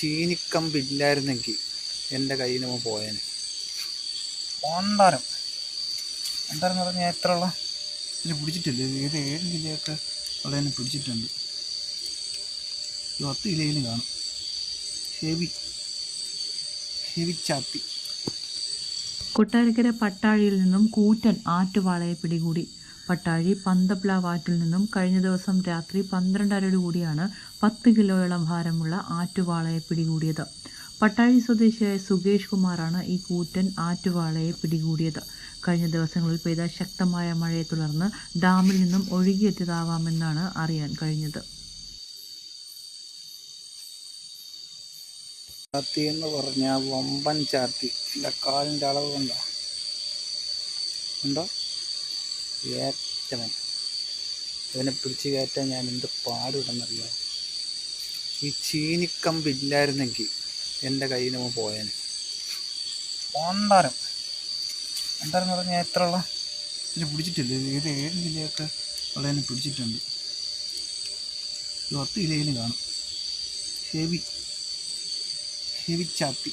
ചീനിക്കമ്പില്ലായിരുന്നെങ്കിൽ എന്റെ കയ്യിൽ നിന്ന് പോയേനെ. പണ്ടാരം എന്ന് പറഞ്ഞാൽ എത്ര ഉള്ള ഇതിന് പിടിച്ചിട്ടില്ല? ഇത് ഏഴ് കിലോയൊക്കെ ഉള്ളതിനെ പിടിച്ചിട്ടുണ്ട്. പത്ത് കിലോയിലും കാണും. ഹെവി. ഹെവി ചാത്തി. കൊട്ടാരക്കര പട്ടാഴിയിൽ നിന്നും കൂറ്റൻ ആറ്റുവാളയെ പിടികൂടി. പട്ടാഴി പന്തപ്ല വാറ്റിൽ നിന്നും കഴിഞ്ഞ ദിവസം രാത്രി പന്ത്രണ്ടരയോടുകൂടിയാണ് പത്ത് കിലോയോളം ഭാരമുള്ള ആറ്റുവാളയെ പിടികൂടിയത്. പട്ടാഴി സ്വദേശിയായ സുകേഷ് കുമാറാണ് ഈ കൂറ്റൻ ആറ്റുവാളയെ പിടികൂടിയത്. കഴിഞ്ഞ ദിവസങ്ങളിൽ പെയ്ത ശക്തമായ മഴയെ തുടർന്ന് ഡാമിൽ നിന്നും ഒഴുകിയെത്തിയതാവാമെന്നാണ് അറിയാൻ കഴിഞ്ഞത്. ചാത്തി എന്ന് പറഞ്ഞാൽ വമ്പൻ ചാത്തി. എന്റെ കാലിന്റെ അളവ് കണ്ടോ. ഉണ്ടോ? ഏറ്റവൻ ഇവനെ പിടിച്ച് കയറ്റാൻ ഞാൻ എന്ത് പാടുണ്ടെന്നറിയാം? ഈ ചീനിക്കമ്പില്ലായിരുന്നെങ്കിൽ എന്റെ കയ്യിൽ നിന്ന് പോയേനെ. പണ്ടാരം പണ്ടാരം എന്ന് പറഞ്ഞാൽ എത്ര ഉള്ള? ഇതിൽ പിടിച്ചിട്ടില്ല? ഇത് ഏഴ് കിലോയൊക്കെ ഉള്ളതിനെ പിടിച്ചിട്ടുണ്ട്. ഇത് പത്ത് കിലോയിലും കാണും. ഹെവി ഹെവി ചാത്തി